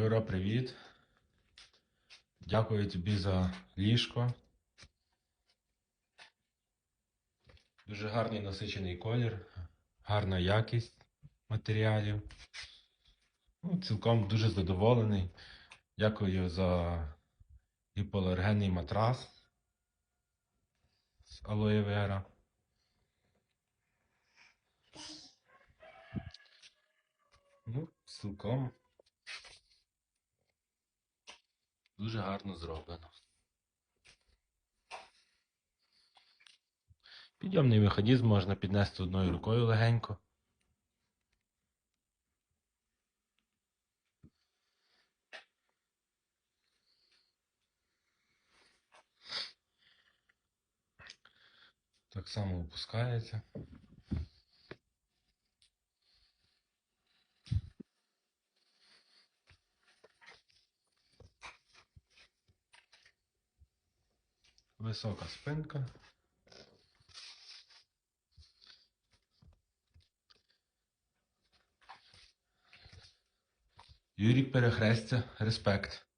Юра, привіт. Дякую тобі за ліжко. Дуже гарний насичений колір, гарна якість матеріалів. Ну, цілком дуже задоволений. Дякую за гіпоалергенний матрас з алоє вера. Ну, цілком дуже гарно зроблено. Підйомний механізм можна піднести одною рукою легенько. Так само опускається. Висока спинка. Юрій Перехрестя, респект.